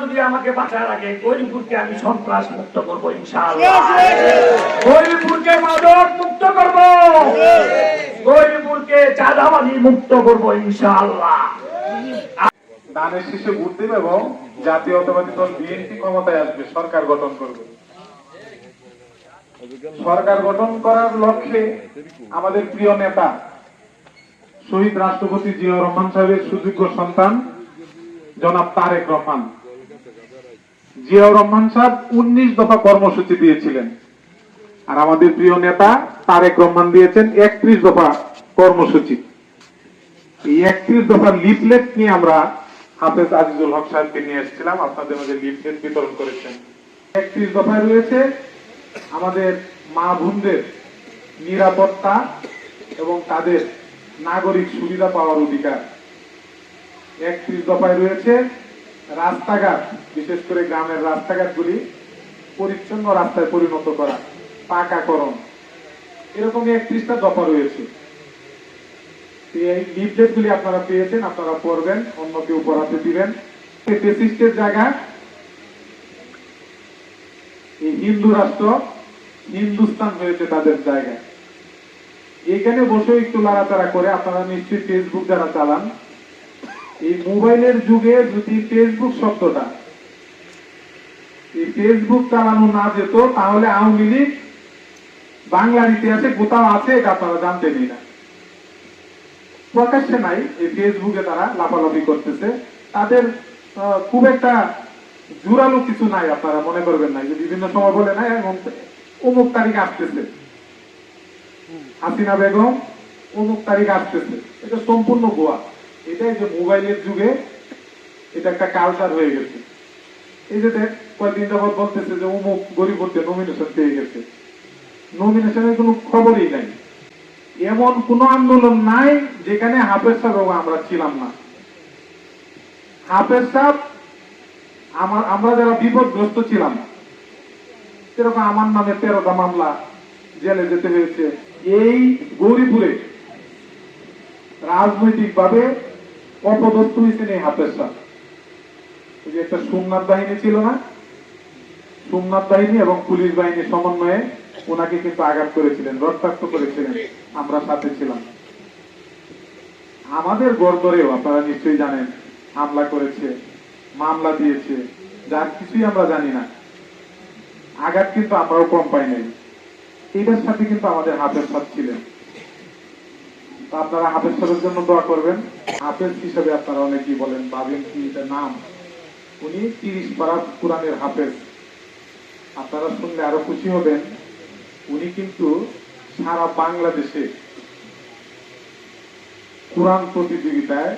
যদি আমাকে বাঁচায় রাখে গরিবপুরকে আমি সন্ত্রাস মুক্ত করব ইনশাআল্লাহ। গরিবপুরকে মাদক মুক্ত করব। গরিবপুরকে চাঁদাবাজি মুক্ত করব ইনশাআল্লাহ। দানের শীর্ষে ভোট দেবে এবং জাতীয়তাবাদী দল বিএনপি ক্ষমতায় আসবে সরকার গঠন করবে। সরকার গঠন করার লক্ষ্যে আমাদের প্রিয় নেতা শহীদ রাষ্ট্রপতি জিয়াউর রহমান সাহেবের সুযোগ্য সন্তান জনাব তারেক রহমান। জিয়াউর রহমান সাহেব উনিশ দফা কর্মসূচি দিয়েছিলেন। আর আমাদের প্রিয় নেতা তারেক রহমান দিয়েছেন একত্রিশ দফা কর্মসূচি। এই একত্রিশ দফার লিফলেট নিয়ে আমরা হাফেজ আজিজুল হক সাহেবকে নিয়ে এসেছিলাম। আপনাদের মাঝে লিফলেট বিতরণ করেছেন। একত্রিশ দফায় রয়েছে আমাদের মা বোনদের নিরাপত্তা এবং তাদের নাগরিক সুবিধা পাওয়ার অধিকার। একত্রিশ দফায় রয়েছে রাস্তাঘাট, বিশেষ করে গ্রামের রাস্তাঘাটগুলি পরিচ্ছন্ন রাস্তায় পরিণত করা, পাকাকরণ। এরকম একত্রিশটা দফা রয়েছে। এই লিফলেট গুলি আপনারা পেয়েছেন, আপনারা পড়বেন, অন্য কেউ পড়াতে দিবেন। ফেসিস্টের জায়গা, এই হিন্দু রাষ্ট্র, হিন্দুস্তান হয়েছে তাদের জায়গায়। এখানে বসে একটু লাড়াচাড়া করে আপনারা নিশ্চয়ই ফেসবুক যারা চালান এই মোবাইলের যুগে যদি ফেসবুক শব্দটা এই ফেসবুক চালানো না যেত তাহলে আওয়ামী লীগ বাংলার ইতিহাসে কোথাও আছে এটা আপনারা জানতেনই না। প্রকাশ্যে নাই এই ফেসবুকে তারা লাফালাফি করতেছে। তাদের খুব একটা জোরালো কিছু নাই আপনারা মনে করবেন না যে বিভিন্ন সময় বলে না এবং অমুক তারিখ আসতেছে। হাসিনা বেগম অমুক তারিখ আসতেছে। এটা সম্পূর্ণ গোয়া এটাই যে মোবাইলের যুগে, এটা একটা কালচার হয়ে গেছে। এই যে দেখ, কয়েকদিন যাবত বলতেছে যে অমুক গরিব হতে নমিনেশন পেয়ে গেছে। নমিনেশনের কোনো খবরই নাই। এমন কোন আন্দোলন নাই যেখানে হাফেজ সাহেব আমরা ছিলাম না। হাফেজ সাহেব, আমার আমরা যারা বিপদগ্রস্ত ছিলাম, সেরকম আমার নামে তেরোটা মামলা জেলে যেতে হয়েছে। এই গৌরীপুরে রাজনৈতিক হয়েছেন এই সাহেব ওই যে একটা বাহিনী ছিল না? বাহিনী এবং পুলিশ সমন্বয়ে ওনাকে কিন্তু আঘাত করেছিলেন, রক্তাক্ত করেছিলেন। আমরা সাথে ছিলাম। আমাদের গড়দরেও আপনারা নিশ্চয়ই জানেন, হামলা করেছে, মামলা দিয়েছে, যার কিছুই আমরা জানি না। আঘাত কিন্তু আমরাও কম পাই নাই। এটার সাথে কিন্তু আমাদের হাতের সাথ ছিলেন। আপনারা হাফেজ সাহেবের জন্য দোয়া করবেন। হাফেজ হিসেবে আপনারা অনেকেই বলেন, ভাবেন কি এটা নাম? উনি তিরিশ পারা কোরআনের হাফেজ। আপনারা শুনলে আরও খুশি হবেন, উনি কিন্তু সারা বাংলাদেশে কোরআন প্রতিযোগিতায়,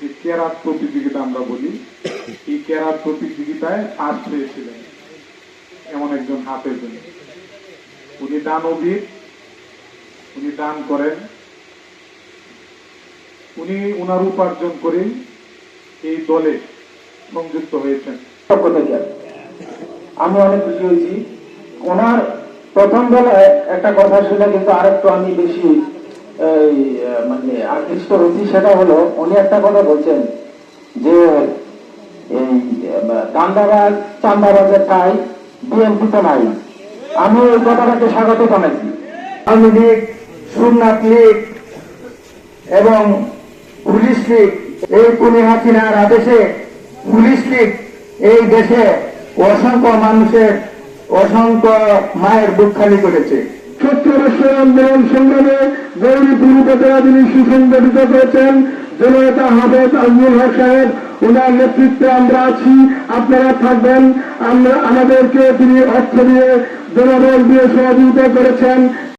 যে কেরাত প্রতিযোগিতা আমরা বলি, এই কেরাত প্রতিযোগিতায় ফার্স্ট হয়েছিলেন এমন একজন হাফেজ উনি। উনি দানবীর, উনি দান করেন। উনি উনার উপার্জন করেই এই দলে সংযুক্ত হয়েছেন। আমি অনেক খুশি হয়েছি। ওনার প্রথম বেলায় একটা কথা শুনে কিন্তু আরেকটু আমি বেশি মানে আকৃষ্ট হয়েছি, সেটা হলো উনি একটা কথা বলছেন যে, এই দান্দাবাজ চান্দাবাজের ঠাই বিএনপি তো নাই। আমি ওই কথাটাকে স্বাগত জানাইছি আওয়ামী লীগ, সুন্নাত লীগ এবং পুলিশ লীগ এই পুনি হাসিনার আদেশে পুলিশ লীগ এই দেশে অসংখ্য মানুষের অসংখ্য মায়ের বুক খালি করেছে। আন্দোলন সংগ্রামে যিনি সুসংগঠিত করেছেন। জনতা হাফেজ আজমুল হক সাহেব ওনার নেতৃত্বে আমরা আছি। আপনারা থাকবেন। আমরা আমাদেরকে তিনি অর্থ দিয়ে জনবল দিয়ে সহযোগিতা করেছেন।